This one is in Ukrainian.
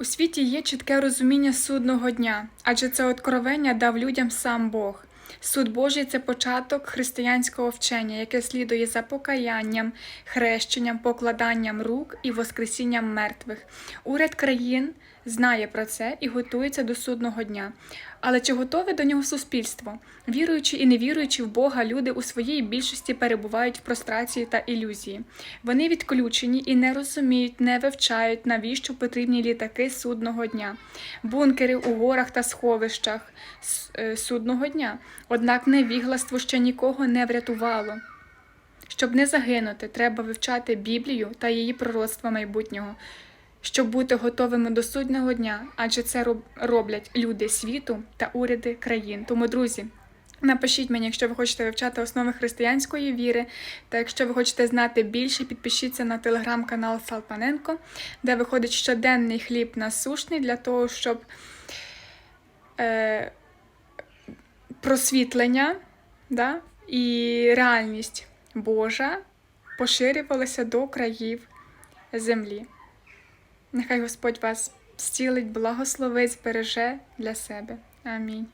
У світі є чітке розуміння судного дня, адже це откровення дав людям сам Бог. Суд Божий це початок християнського вчення, яке слідує за покаянням, хрещенням, покладанням рук і воскресінням мертвих. Уряд країн знає про це і готується до судного дня. Але чи готове до нього суспільство? Віруючи і не віруючи в Бога, люди у своїй більшості перебувають в прострації та ілюзії. Вони відключені і не розуміють, не вивчають, навіщо потрібні літаки судного дня, бункери у горах та сховищах е, судного дня. Однак невігластво ще нікого не врятувало. Щоб не загинути, треба вивчати Біблію та її пророцтва майбутнього, щоб бути готовими до судного дня, адже це роблять люди світу та уряди країн. Тому, друзі, напишіть мені, якщо ви хочете вивчати основи християнської віри, та якщо ви хочете знати більше, підпишіться на телеграм-канал Салпаненко, де виходить щоденний хліб насушний для того, щоб е, просвітлення да, і реальність Божа поширювалася до країв землі. Нехай Господь вас зцілить, благословить, збереже для себе. Амінь.